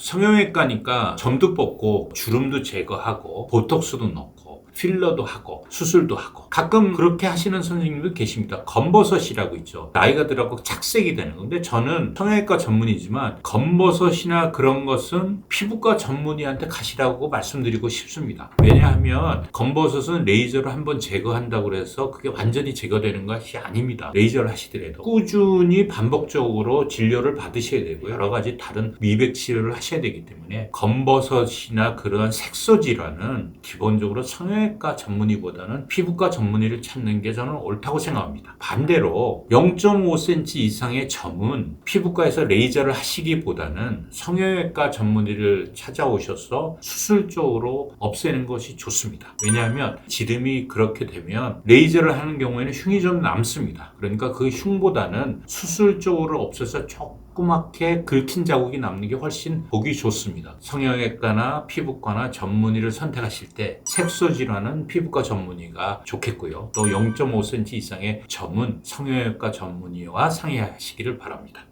성형외과니까 점도 뽑고 주름도 제거하고 보톡스도 넣고 필러도 하고 수술도 하고 가끔 그렇게 하시는 선생님도 계십니다. 검버섯이라고 있죠. 나이가 들어가고 착색이 되는 건데 저는 성형외과 전문이지만 검버섯이나 그런 것은 피부과 전문의한테 가시라고 말씀드리고 싶습니다. 왜냐하면 검버섯은 레이저로 한번 제거한다고 해서 그게 완전히 제거되는 것이 아닙니다. 레이저를 하시더라도 꾸준히 반복적으로 진료를 받으셔야 되고요. 여러 가지 다른 미백 치료를 하셔야 되기 때문에 검버섯이나 그러한 색소 질환은 기본적으로 성형외과 전문의보다는 피부과 전문의 를 찾는 게 저는 옳다고 생각합니다. 반대로 0.5cm 이상의 점은 피부과에서 레이저를 하시기보다는 성형외과 전문의를 찾아오셔서 수술 쪽으로 없애는 것이 좋습니다. 왜냐하면 지름이 그렇게 되면 레이저를 하는 경우에는 흉이 좀 남습니다. 그러니까 그 흉보다는 수술 쪽으로 없애서 조그맣게 긁힌 자국이 남는 게 훨씬 보기 좋습니다. 성형외과나 피부과나 전문의를 선택하실 때 색소 질환은 피부과 전문의가 좋겠고요. 또 0.5cm 이상의 점은 성형외과 전문의와 상의하시기를 바랍니다.